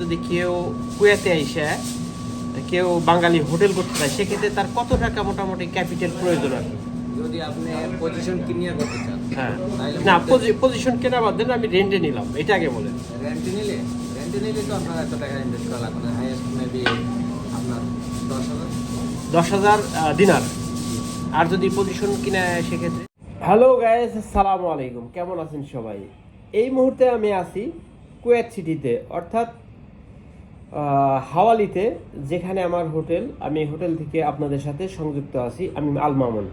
যদি কেউ কুয়েতে এসে কেউ বাঙালি হোটেল করতে চায় সেক্ষেত্রে তার কত টাকা মোটামুটি ক্যাপিটাল প্রয়োজন আর যদি আপনি পজিশন কিনিয়ে করতে চান হ্যাঁ। না পজিশন কেনা বাদ দেন আমি রেন্টে নিলাম এটা আগে বলেন। রেন্টে নিলে রেন্টে নিলে তো আপনার এত টাকা ইনভেস্ট করা লাগবে না হাইয়েস্ট মেবি আপনার দশ হাজার। দশ হাজার দিনার আর যদি পজিশন কিনা সেক্ষেত্রে হ্যালো গাইস আসসালামু আলাইকুম। কেমন আছেন সবাই? এই মুহূর্তে আমি আছি কুয়েত সিটিতে অর্থাৎ হাওয়ালিতে, যেখানে আমার হোটেল, আমি হোটেল থেকে আপনাদের সাথে সংযুক্ত আছি, আমি আল মামুন।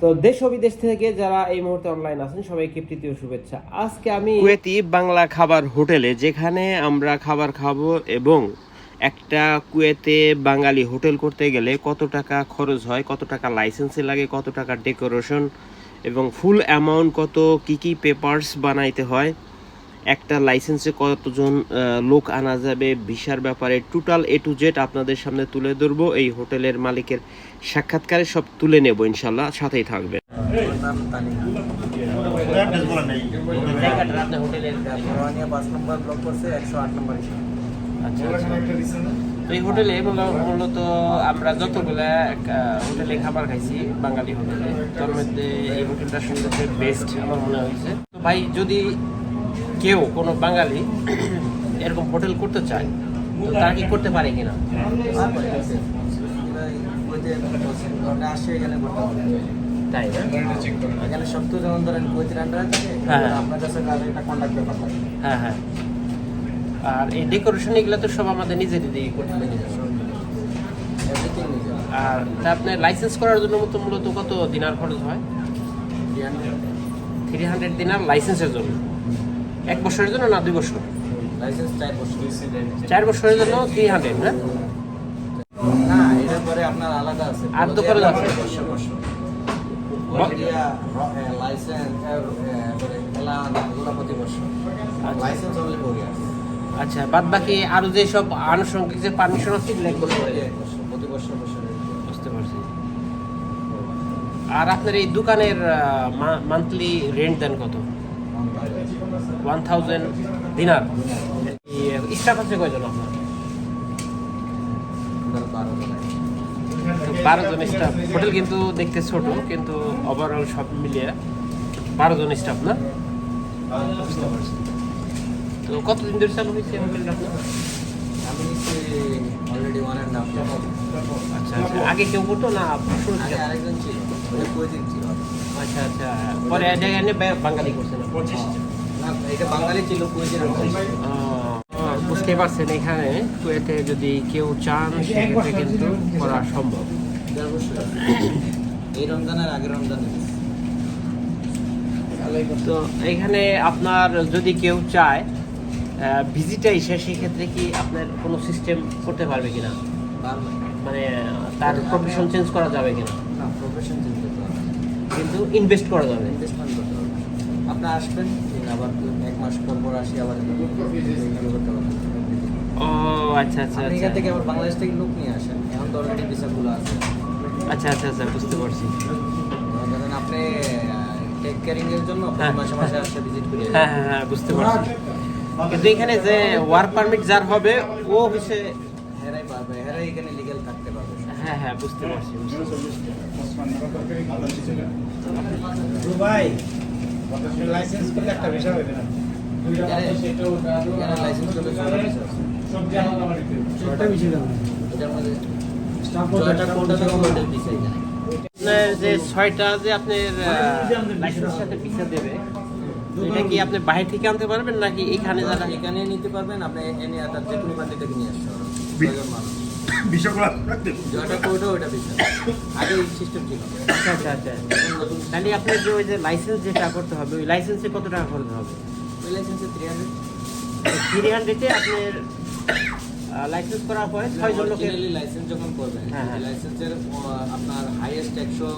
তো দেশ ও বিদেশ থেকে যারা এই মুহূর্তে অনলাইন আছেন, সবাইকে প্রীতীয় শুভেচ্ছা। আজকে আমি কুয়েতি বাংলা খাবার হোটেলে, যেখানে আমরা খাবার খাব এবং একটা কুয়েতে বাঙালি হোটেল করতে গেলে কত টাকা খরচ হয়, কত টাকা লাইসেন্সে লাগে, কত টাকা ডেকোরেশন এবং ফুল অ্যামাউন্ট কত, কি কি পেপারস বানাইতে হয় একটা লাইসেন্সে কতজন লোক আনা যাবে ভিসার ব্যাপারে টোটাল এ টু জেড আপনাদের সামনে তুলে ধরবো। এই হোটেলের মালিকের সাক্ষাৎকারে সব তুলে নেব ইনশাল্লাহ সাথেই থাকবে আচ্ছা আচ্ছা। তো এই হোটেলে মূলত আমরা যতগুলা হোটেলে খাবার খাইছি বাঙালি হোটেলে তার মধ্যে এই হোটেলটা সবথেকে বেস্ট আমার মনে হয়েছে। তো ভাই যদি কেউ কোনো বাঙালি এরকম হোটেল করতে চায় তো তারা কি করতে পারে কিনা? তাই না? এখানে সব যেমন ধরেন কুয়েতের আন্ডারে থাকে হ্যাঁ। আপনার কাছে একটা কন্ট্যাক্ট ব্যাপার থাকে হ্যাঁ হ্যাঁ। আর এই ডেকোরেশন এগুলো তো সব আমাদের নিজেরই দিয়ে করতে হবে। আর তা আপনি লাইসেন্স করার জন্য মূলত কত দিনার খরচ হয়? থ্রি হান্ড্রেড দিনার লাইসেন্সের জন্য। এক বছরের জন্য না দুই বছর? লাইসেন্স চার বছর চার বছরের জন্য থ্রি হান্ড্রেড না না এটার পরে আপনার আলাদা আছে আর তো অনলি আচ্ছা। বাদ বাকি আরও যে সব আনুষঙ্গিক যে পারমিশন আছে এগুলো এক বছর প্রতি বছর বছর বুঝতে পারছি। আর আপনার এই দোকানের মান্থলি রেন্ট দেন কত? দিনার। বারো জন স্টাফ হোটেল কিন্তু দেখতে ছোট, কিন্তু ওভারঅল সব মিলিয়ে বারো জন স্টাফ না? তো কতদিন ধরে চালু হয়েছে আমি অলরেডি ওয়ান অ্যান্ড হাফ আচ্ছা আচ্ছা। আগে কেউ করতো না? শুরু থেকে? আরেকজন ছিল আচ্ছা আচ্ছা। পরে এটা এনে বাঙালি করছে না? না এটা বাঙালি ছিল বুঝতে পারছেন এখানে কুয়েতে যদি কেউ চান সেক্ষেত্রে কিন্তু করা সম্ভব। এই রমজানের তো এখানে আপনার যদি কেউ চায় ভিজিটে এসে সেক্ষেত্রে কি আপনার কোনো সিস্টেম করতে পারবে কিনা? মানে তার প্রফেশন চেঞ্জ করা যাবে কিনা? না প্রফেশন চেঞ্জ করতে হবে কিন্তু ইনভেস্ট করা যাবে। ইনভেস্টমেন্ট করতে হবে আপনি আসবেন আবার এক মাস পর পর আসি আবার করতে পারবেন ও আচ্ছা আচ্ছা আপনি আচ্ছা। থেকে আবার বাংলাদেশ থেকে লোক নিয়ে আসেন এখন তো অলরেডি ভিসাগুলো আছে। আচ্ছা আচ্ছা আচ্ছা বুঝতে পারছি। ধরেন আপনি টেক কেয়ারিং এর জন্য হ্যাঁ। মাসে মাসে আসে ভিজিট করে হ্যাঁ হ্যাঁ হ্যাঁ বুঝতে পারছি। কিন্তু এখানে যে ওয়ার্ক পারমিট যার হবে ও হচ্ছে হেরাই পারবে হেরাই এখানে লিগেল থাকতে পারবে। হ্যাঁ হ্যাঁ বুঝতে পারছি ভাই লাইসেন্স করলে একটা বিষয় হবে না। লাইসেন্স করলে ছয়টা visa আছে। ছয়টা বিষয় হবে এটার মধ্যে ছয়টা কোনটা থেকে ভিসা এখানে? আপনার যে ছয়টা যে আপনার লাইসেন্সের সাথে পিছা দেবে এটা কি আপনি বাইরে থেকে আনতে পারবেন নাকি এখানে যারা এখানে নিতে পারবেন? আপনি এনে আদার যে কোনো কান্ট্রি থেকে নিয়ে আসতে পারবেন। ছয়জন মানুষ। বিষয়গুলো যেটা কোটা ওটা ভিসা আগে সিস্টেম ছিল। আচ্ছা আচ্ছা আচ্ছা। তাহলে আপনার যে ওই যে লাইসেন্স যেটা করতে হবে ওই লাইসেন্সে কত টাকা খরচ হবে? ওই লাইসেন্সে থ্রি হান্ড্রেড থ্রি হান্ড্রেডে আপনার লাইসেন্স করার পরে ছয়জন লোকের লাইসেন্স যখন করবেন হ্যাঁ, হ্যাঁ। লাইসেন্সের আপনার হাইয়েস্ট একশো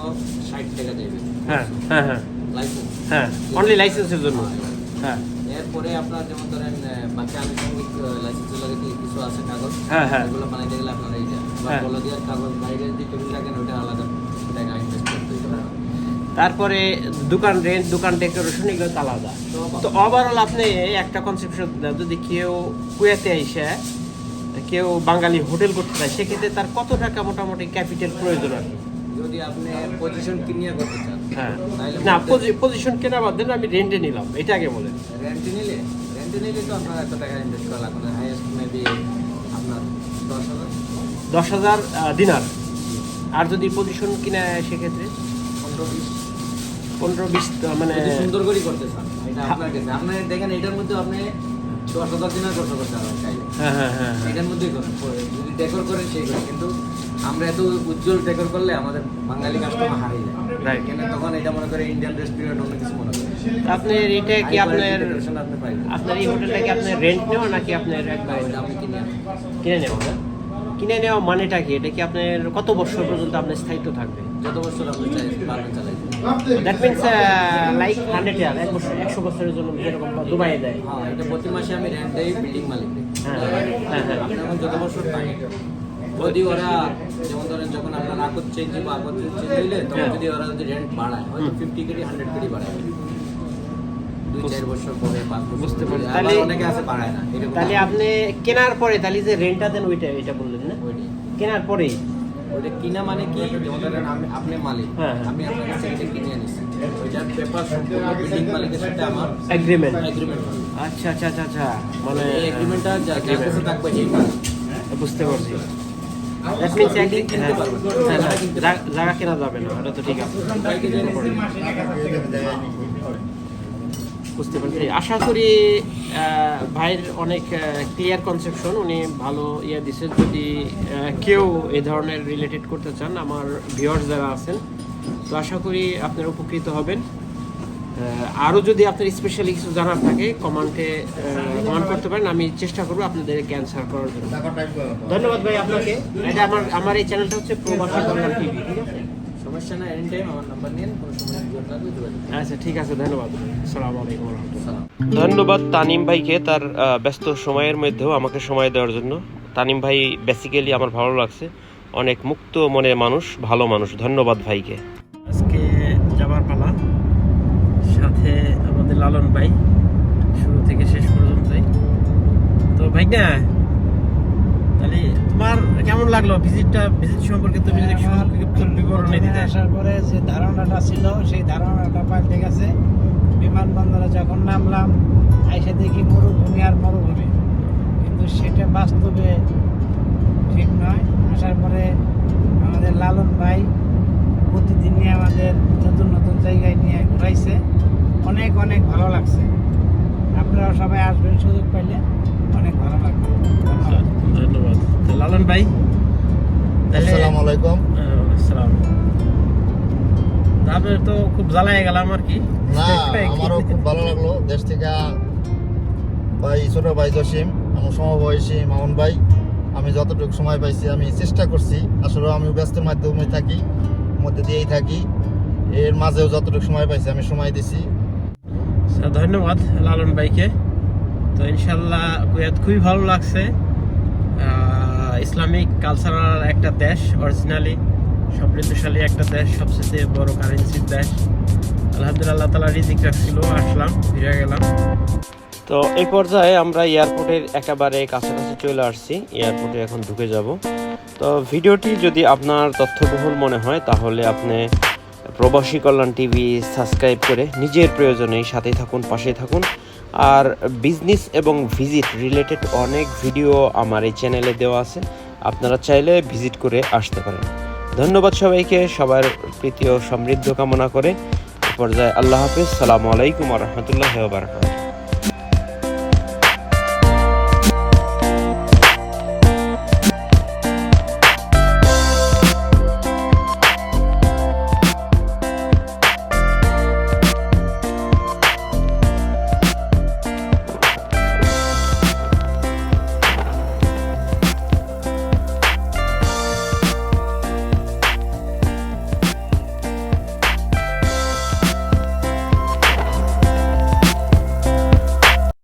ষাট টাকা দেবে হ্যাঁ হ্যাঁ হ্যাঁ। হ্যাঁ অনলি লাইসেন্সের জন্য হ্যাঁ এরপরে আপনার যেমন ধরেন বাকি আনুষঙ্গিক লাইসেন্সের লাগে কি কিছু আছে কাগজ হ্যাঁ, হ্যাঁ। এগুলো বানাইতে গেলে আপনার এইটা বা হ্যাঁ। দিয়ে কাগজ বাইরে যে টেবিল রাখেন ওটা আলাদা টাকা ইনভেস্ট করতে হবে তারপরে দোকান রেন্ট দোকান ডেকোরেশন এগুলো তো আলাদা তো ওভারঅল আপনি একটা কনসেপশন যদি কেউ কুয়েতে এসে কেউ বাঙালি হোটেল করতে চায় সেক্ষেত্রে তার কত টাকা মোটামুটি ক্যাপিটাল প্রয়োজন আর কি? যদি আপনি পজিশন কিনিয়ে করতে চান হ্যাঁ। না পজিশন কেনা বাদ দেন আমি রেন্টে নিলাম। এটা আগে বলেন। রেন্টে নিলে রেন্টে নিলে তো আপনার এত টাকা ইনভেস্ট করা লাগবে না। হাইয়েস্ট মেবি আপনার দশ হাজার। দশ হাজার দিনার। আর যদি পজিশন কিনা সেক্ষেত্রে? পনেরো বিশ। পনেরো বিশ মানে সুন্দর করে করতে চান এটা আপনার কাছে। আপনি দেখেন এটার মধ্যে আপনি দশ হাজার দিনের খরচ করতে হ্যাঁ হ্যাঁ হ্যাঁ হ্যাঁ। এটার মধ্যেই করেন। যদি ডেকোর করেন সেই করেন। কিন্তু আমরা এত উজ্জ্বল ডেকোর করলে আমাদের বাঙালি কাস্টমার হারিয়ে যায় Right. তখন এটা মনে করে ইন্ডিয়ান রেস্টুরেন্ট অন্য কিছু মনে করে। আপনার এটা কি আপনার আপনি আপনার এই হোটেলটা কি আপনার রেন্ট নেওয়া নাকি আপনার একবার কিনে নেওয়া কিনে নেওয়া মানেটা কি? এটা কি আপনার কত বছর পর্যন্ত আপনার স্থায়িত্ব থাকবে? যত বছর আপনি that means like hundred year এক বছর একশো বছরের জন্য যেরকম দুবাইয়ে দেয়। হ্যাঁ এটা প্রতি মাসে আমি রেন্ট দেই বিল্ডিং মালিককে হ্যাঁ, হ্যাঁ, হ্যাঁ। যত বছর পাই যদি ওরা যেমন ধরেন যখন আপনার চেঞ্জ বা চেঞ্জ হইলে তখন হ্যাঁ। যদি ওরা যদি রেন্ট বাড়ায় হয়তো ফিফটি কেডি হান্ড্রেড কেডি বাড়ায়। দুই চার বছর পরে পাঁচ বছর বুঝতে পরে। তাহলে- অনেকে আছে বাড়ায় না তাহলে আপনি কেনার পরে তাহলে যে রেন্টটা দেন ওইটা এটা বললেন না? কেনার পরেই ওইটা কিনা মানে কি? যেমন ধরেন আমি আপনি মালিক হ্যাঁ, হ্যাঁ। আমি আপনার কাছে এটা কিনে আনিছি ওইটার পেপার সম্পূর্ণ বিল্ডিং মালিকের সাথে আমার এগ্রিমেন্ট এগ্রিমেন্ট আচ্ছা আচ্ছা আচ্ছা আচ্ছা মানে এগ্রিমেন্টটা কাছে থাকবে বুঝতে পারছি। দ্যাট পারবেন। জায়গা কেনা যাবে না তো ঠিক আছে। বুঝতে পারছি। আশা করি ভাইয়ের অনেক ক্লিয়ার কনসেপশন উনি ভালো ইয়ে দিছে। যদি কেউ এ ধরনের রিলেটেড করতে চান, আমার ভিউয়ার্স যারা আছেন, তো আশা করি আপনারা উপকৃত হবেন। আরও যদি আপনার স্পেশালি কিছু জানার থাকে কমেন্টে কমেন্ট করতে পারেন আমি চেষ্টা করব আপনাদেরকে অ্যান্সার করার জন্য। ধন্যবাদ ভাই আপনাকে। এটা আমার আমার এই চ্যানেলটা হচ্ছে প্রবাসী কল্যাণ টিভি ঠিক আছে? সমস্যা না এনি টাইম আমার নাম্বার নিন কোনো। আচ্ছা ঠিক আছে ধন্যবাদ আসসালামু আলাইকুম ধন্যবাদ তানিম ভাইকে তার ব্যস্ত সময়ের মধ্যেও আমাকে সময় দেওয়ার জন্য। তানিম ভাই বেসিক্যালি আমার ভালো লাগছে। অনেক মুক্ত মনের মানুষ ভালো মানুষ। ধন্যবাদ ভাইকে। লালন ভাই শুরু থেকে শেষ পর্যন্তই। তো ভাই না তাহলে তোমার কেমন লাগল ভিজিটটা ভিজিট সম্পর্কে তুমি যদি বিবরণী দিতে। আসার পরে যে ধারণাটা ছিল সেই ধারণাটা পাল্টে গেছে। বিমানবন্দরে যখন নামলাম আইসা দেখি মরুভূমি আর মরুভূমি। কিন্তু সেটা বাস্তবে ঠিক নয়। আসার পরে আমাদের লালন ভাই প্রতিদিনই আমাদের নতুন নতুন জায়গায় নিয়ে ঘুরাইছে। অনেক অনেক ভালো লাগছে। আপনারা সবাই আসবেন সুযোগ পাইলে অনেক ভালো লাগবে। ধন্যবাদ। ধন্যবাদ লালন ভাই আসসালামু আলাইকুম। আসসালাম তারপরে তো খুব জ্বালায় গেলাম আর কি। না আমারও খুব ভালো লাগল। দেশ থেকে ভাই ছোট ভাই জসিম আমার সমবয়সী মামুন ভাই আমি যতটুকু সময় পাইছি আমি চেষ্টা করছি। আসলে আমি ব্যস্তের মাধ্যমে থাকি মধ্যে দিয়েই থাকি। এর মাঝেও যতটুকু সময় পাইছি আমি সময় দিছি। আচ্ছা, ধন্যবাদ লালন ভাইকে। তো ইনশাল্লাহ কুয়েত খুবই ভালো লাগছে। ইসলামিক কালচারাল একটা দেশ, অরিজিনালি, সমৃদ্ধশালী একটা দেশ, সবচেয়ে বড় কারেন্সির দেশ। আলহামদুলিল্লাহ তালা রিজিক রাখছিল, আসলাম, ফিরে গেলাম। তো এই পর্যায়ে আমরা এয়ারপোর্টের একেবারে কাছাকাছি চলে আসছি, এয়ারপোর্টে এখন ঢুকে যাব। তো ভিডিওটি যদি আপনার তথ্যবহুল মনে হয়, তাহলে আপনি প্রবাসী কল্যাণ টিভি সাবস্ক্রাইব করে নিজের প্রয়োজনেই সাথে থাকুন, পাশে থাকুন। আর বিজনেস এবং ভিজিট রিলেটেড অনেক ভিডিও আমার এই চ্যানেলে দেওয়া আছে। আপনারা চাইলে ভিজিট করে আসতে পারেন। ধন্যবাদ সবাইকে, সবার প্রীতি ও সমৃদ্ধ কামনা করে। পর্যায়ে আল্লাহ হাফিজ। সালামু আলাইকুম রহমতুল্লাহ বারকাত